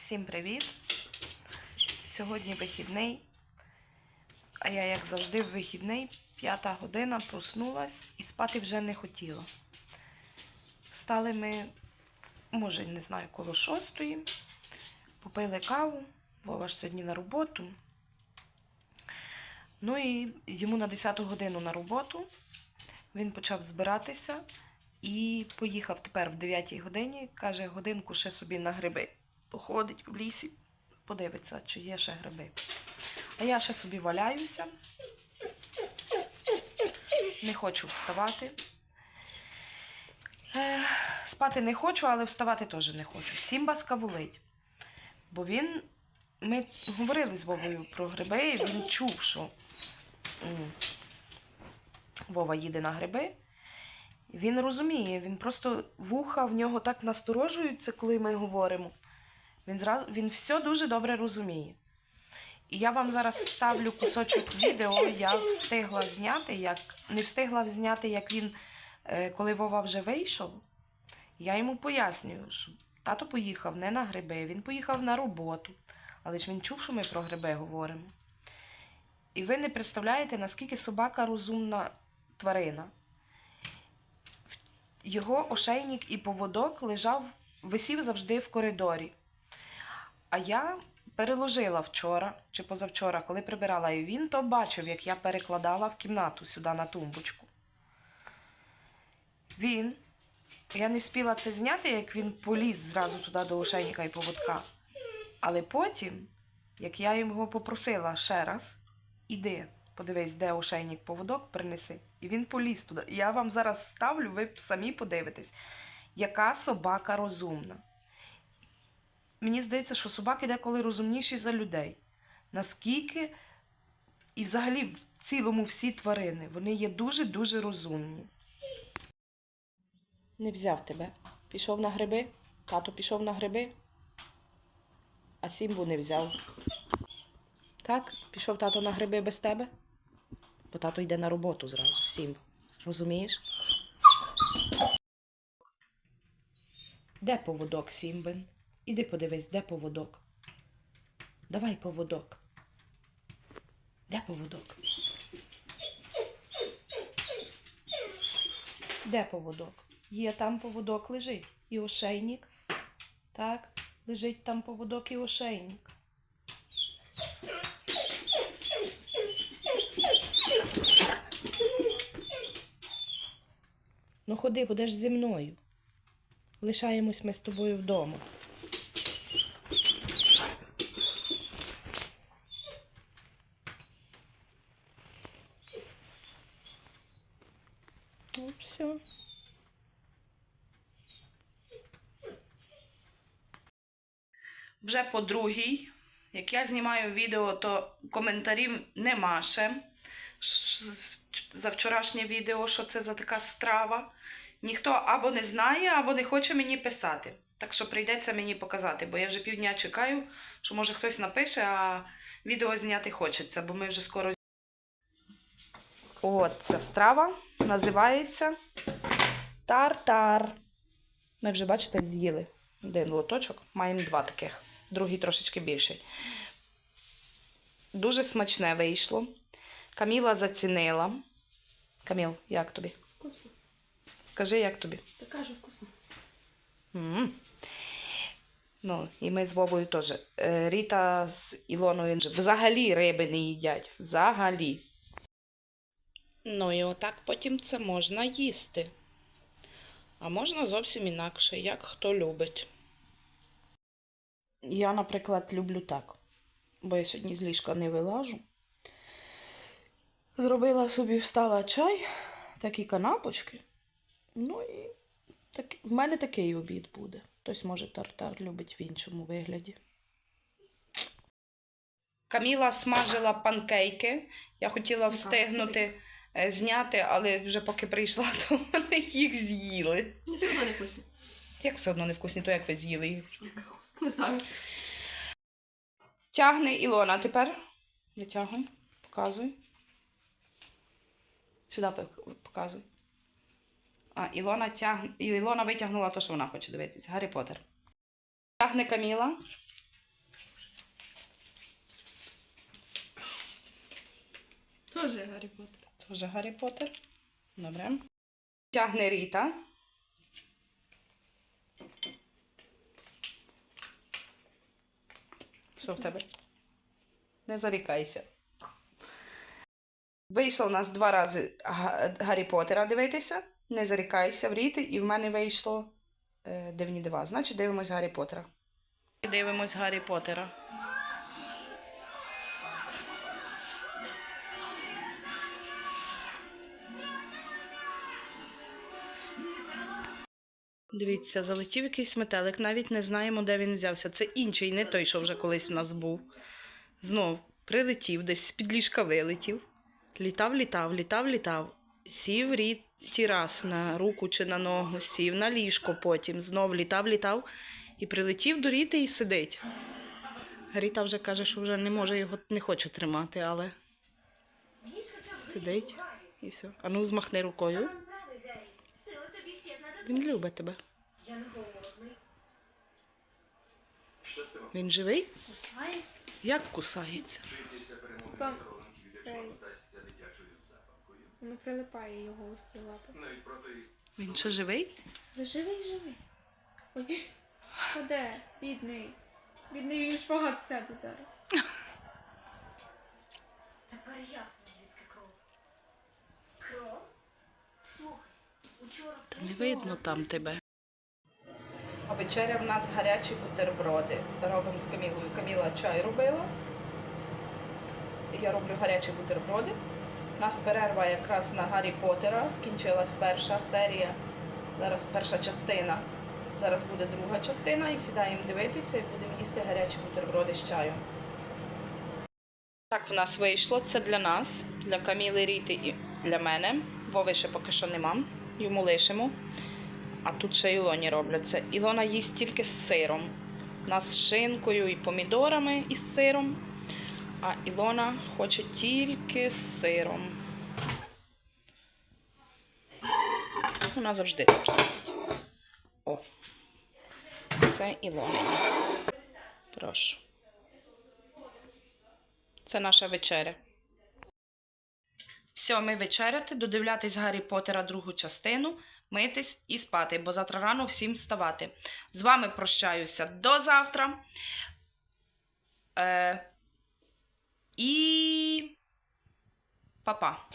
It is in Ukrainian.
Всім привіт! Сьогодні вихідний, а я, як завжди, в вихідний, п'ята година, проснулась і спати вже не хотіла. Встали ми, може, не знаю, коло шостої, попили каву, Вова ж сьогодні на роботу. Ну і йому на 10 годину на роботу. Він почав збиратися і поїхав тепер в 9 годині. Каже, годинку ще собі на гриби. Походить в лісі, подивиться, чи є ще гриби. А я ще собі валяюся. Не хочу вставати. Е, спати не хочу, але вставати теж не хочу. Сімба скавулить. Бо він. Ми говорили з Вовою про гриби, і він чув, що Вова їде на гриби. Він розуміє, він просто вуха в нього так насторожуються, коли ми говоримо. Він, зразу, він все дуже добре розуміє. І я вам зараз ставлю кусочок відео. Я встигла зняти, як не встигла зняти, як він, е, коли Вова вже вийшов. Я йому пояснюю, що тато поїхав не на гриби, він поїхав на роботу. Але ж він чув, що ми про гриби говоримо. І ви не представляєте, наскільки собака розумна тварина. Його ошейник і поводок лежав, висів завжди в коридорі. А я переложила вчора чи позавчора, коли прибирала, і він то бачив, як я перекладала в кімнату сюди на тумбочку. Він, я не встигла це зняти, як він поліз зразу туди до ошейника і поводка. Але потім, як я його попросила ще раз, іди, подивись, де ошейник поводок принеси. І він поліз туди. Я вам зараз ставлю, ви самі подивитесь, яка собака розумна. Мені здається, що собаки деколи розумніші за людей. Наскільки, і взагалі в цілому всі тварини, вони є дуже-дуже розумні. Не взяв тебе. Пішов на гриби, тато пішов на гриби, а Сімбу не взяв. Так, пішов тато на гриби без тебе, бо тато йде на роботу зразу, Сімб. Розумієш? Де поводок, Сімбин? Іди подивись, де поводок. Давай поводок. Де поводок? Де поводок? Є там поводок лежить. І ошейник. Так, лежить там поводок і ошейник. Ну ходи, будеш зі мною. Лишаємось ми з тобою вдома. Ну, все. Вже по другій. Як я знімаю відео, то коментарів нема ще. За вчорашнє відео, що це за така страва. Ніхто або не знає, або не хоче мені писати. Так що прийдеться мені показати, бо я вже півдня чекаю, що може хтось напише, а відео зняти хочеться, бо ми вже скоро. От ця страва називається тартар. Ми вже, бачите, з'їли один лоточок, маємо два таких, другий трошечки більший. Дуже смачне вийшло. Каміла зацінила. Каміл, як тобі? Вкусно. Скажи, як тобі? Така же вкусно. м Ну, і ми з Вовою теж. Е, Ріта з Ілоною взагалі риби не їдять. Взагалі. Ну і отак потім це можна їсти. А можна зовсім інакше, як хто любить. Я, наприклад, люблю так, бо я сьогодні з ліжка не вилажу. Зробила собі, встала чай, такі канапочки. Ну і так, в мене такий обід буде. Хтось, може, тартар любить в іншому вигляді. Каміла смажила панкейки. Я хотіла встигнути Е, зняти, але вже поки прийшла, то вони їх з'їли. Все одно не вкусні. Як все одно не вкусні, то як ви з'їли їх? Не знаю. Тягне Ілона тепер. Витягуй, показуй. Сюди показуй. А, Ілона тяг... Ілона витягнула те, що вона хоче дивитися. Гаррі Поттер. Тягне Каміла. Тоже Гаррі Поттер. Вже Гаррі Поттер. Добре. Тягне Ріта. Що в тебе? Не зарікайся. Вийшло у нас два рази Гаррі Поттера дивитися. Не зарікайся в Ріти, і в мене вийшло е, Дивні дива. Значить, дивимось Гаррі Поттера. Дивимось Гаррі Поттера. Дивіться, залетів якийсь метелик, навіть не знаємо, де він взявся. Це інший, не той, що вже колись в нас був. Знов прилетів, десь з-під ліжка вилетів. Літав, літав, літав, літав. Сів ріті раз на руку чи на ногу, сів на ліжко потім, знов літав, літав і прилетів до Ріти і сидить. Ріта вже каже, що вже не може його не хоче тримати, але сидить і все. Ану, змахни рукою. Він любить тебе. Я не голодний. Він живий? Як кусається? Там. Воно прилипає його ось ці лапи. Він ще живий? Ви живий, живий. Ой, а де? Бідний. Бідний він шпагат сяде зараз. Тепер ясно, Та не видно там тебе. А вечеря в нас гарячі бутерброди. Робимо з Камілою. Каміла чай робила. Я роблю гарячі бутерброди. У нас перерва якраз на Гаррі Поттера. Скінчилась перша серія. Зараз перша частина. Зараз буде друга частина і сідаємо дивитися і будемо їсти гарячі бутерброди з чаєм. Так в нас вийшло. Це для нас, для Каміли Ріти і для мене. Вови ще поки що нема. Йому лишимо. А тут ще Ілоні робляться. Ілона їсть тільки з сиром. У нас з шинкою і помідорами і з сиром. А Ілона хоче тільки з сиром. Вона завжди так їсть. О. Це Ілона. Прошу. Це наша вечеря. Ми вечеряти, додивлятись Гаррі Поттера другу частину, митись і спати, бо завтра рано всім вставати. З вами прощаюся до завтра. Е, і па-па.